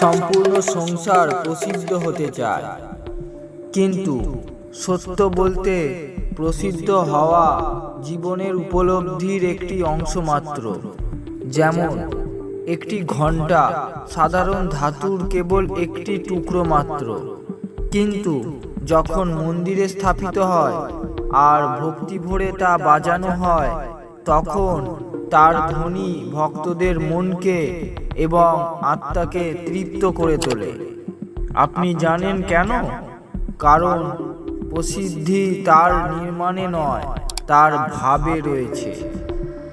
সম্পূর্ণ সংসার প্রসিদ্ধ হতে চায়। কিন্তু সত্য বলতে প্রসিদ্ধ হওয়া জীবনের উপলব্ধির একটি অংশ মাত্র, যেমন একটি ঘণ্টা সাধারণ ধাতুর কেবল একটি টুকরো মাত্র। কিন্তু যখন মন্দিরে স্থাপিত হয় আর ভক্তি ভরে তা বাজানো হয়, তখন তার ধ্বনি ভক্তদের মনকে এবং আত্মাকে তৃপ্ত করে তোলে। আপনি জানেন কেন? কারণ প্রসিদ্ধি তার নির্মাণে নয়, তার ভাবে রয়েছে।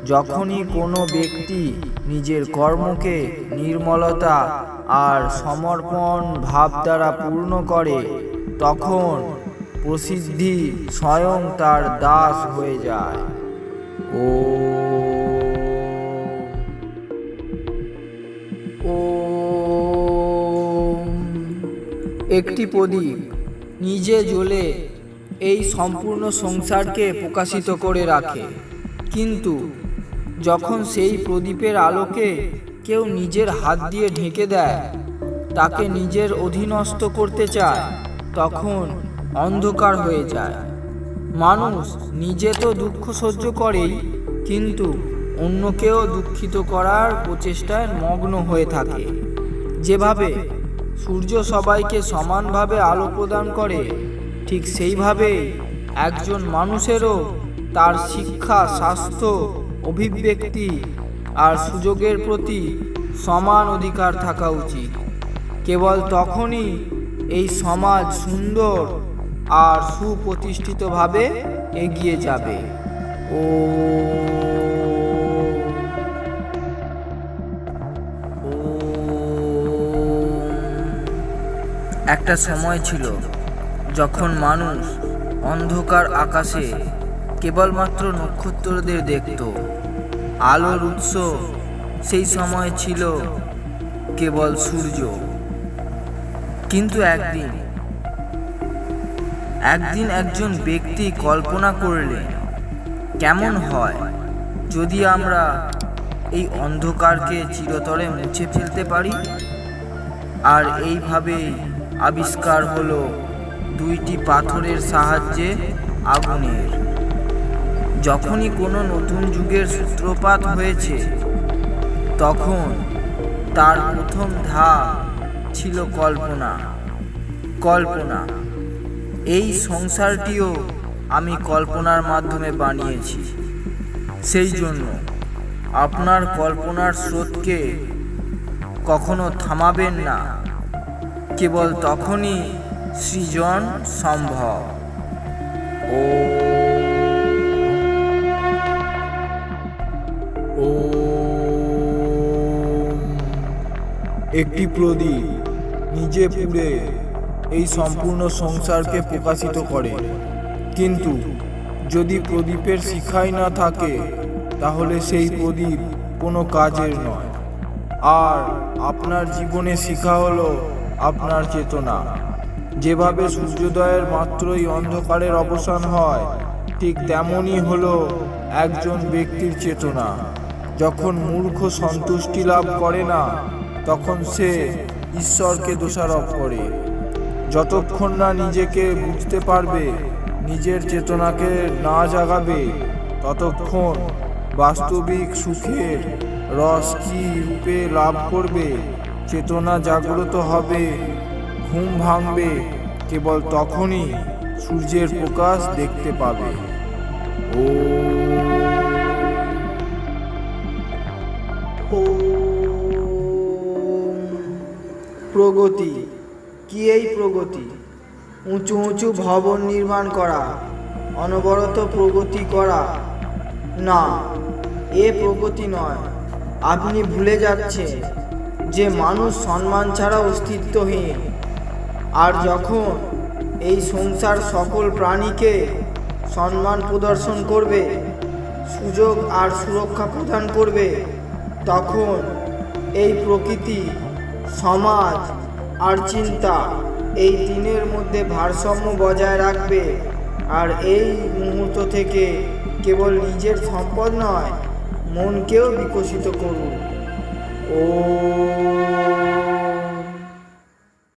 যখনই কোনো ব্যক্তি নিজের কর্মকে নির্মলতা আর সমর্পণ ভাব দ্বারা পূর্ণ করে, তখন প্রসিদ্ধি স্বয়ং তার দাস হয়ে যায়। ও একটি প্রদীপ নিজে জ্বলে এই সম্পূর্ণ সংসারকে প্রকাশিত করে রাখে। কিন্তু যখন সেই প্রদীপের আলোকে কেউ নিজের হাত দিয়ে ঢেকে দেয়, তাকে নিজের অধীনস্থ করতে চায়, তখন অন্ধকার হয়ে যায়। মানুষ নিজে তো দুঃখ সহ্য করেই, কিন্তু অন্যকেও দুঃখিত করার প্রচেষ্টায় মগ্ন হয়ে থাকে। যেভাবে সূর্য সবাইকে সমানভাবে আলো প্রদান করে, ঠিক সেইভাবেই একজন মানুষেরও তার শিক্ষা, স্বাস্থ্য, অভিব্যক্তি আর সুযোগের প্রতি সমান অধিকার থাকা উচিত। কেবল তখনই এই সমাজ সুন্দর আর সুপ্রতিষ্ঠিতভাবে এগিয়ে যাবে। ও একটা সময় ছিল যখন মানুষ অন্ধকার আকাশে কেবলমাত্র নক্ষত্রদের দেখত। আলোর উৎস সেই সময় ছিল কেবল সূর্য। কিন্তু একদিন একদিন একজন ব্যক্তি কল্পনা করলে কেমন হয় যদি আমরা এই অন্ধকারকে চিরতরে মুছে ফেলতে পারি? আর এইভাবেই আবিষ্কার হলো দুইটি পাথরের সাহায্যে আগুনের। যখনই কোনো নতুন যুগের সূত্রপাত হয়েছে, তখন তার প্রথম ধাপ ছিল কল্পনা। কল্পনা। এই সংসারটিও আমি কল্পনার মাধ্যমে বানিয়েছি। সেই জন্য আপনার কল্পনার স্রোতকে কখনো থামাবেন না। কেবল তখনই সৃজন সম্ভব। ও। ও। একটি প্রদীপ নিজে পুড়ে এই সম্পূর্ণ সংসারকে প্রকাশিত করে। কিন্তু যদি প্রদীপের শিখাই না থাকে, তাহলে সেই প্রদীপ কোনো কাজের নয়। আর আপনার জীবনে শিখা হলো আপনার চেতনা। যেভাবে সূর্যোদয়ের মাত্রই অন্ধকারের অবসান হয়, ঠিক তেমনই হলো একজন ব্যক্তির চেতনা। যখন মূর্খ সন্তুষ্টি লাভ করে না, তখন সে ঈশ্বরকে দোষারোপ করে। যতক্ষণ না নিজেকে বুঝতে পারবে, নিজের চেতনাকে না জাগাবে, ততক্ষণ বাস্তবিক সুখের রস কি রূপে লাভ করবে চেতনা জাগ্রত হবে, ঘুম ভাঙবে, কেবল তখনই সূর্যের প্রকাশ দেখতে পাবে। ও প্রগতি। কি এই প্রগতি? উঁচু উঁচু ভবন নির্মাণ করা, অনবরত প্রগতি করা। না, এ প্রগতি নয়। আপনি ভুলে যাচ্ছেন। যে মানুষ সম্মান ছাড়া অস্তিত্বহীন। আর যখন এই সংসার সকল প্রাণীকে সম্মান প্রদর্শন করবে, সুযোগ আর সুরক্ষা প্রদান করবে, তখন এই প্রকৃতি, সমাজ আর চিন্তা এই তিনের মধ্যে ভারসাম্য বজায় রাখবে। আর এই মুহূর্ত থেকে কেবল নিজের সম্পদ নয়, মনকেও বিকশিত করুন ও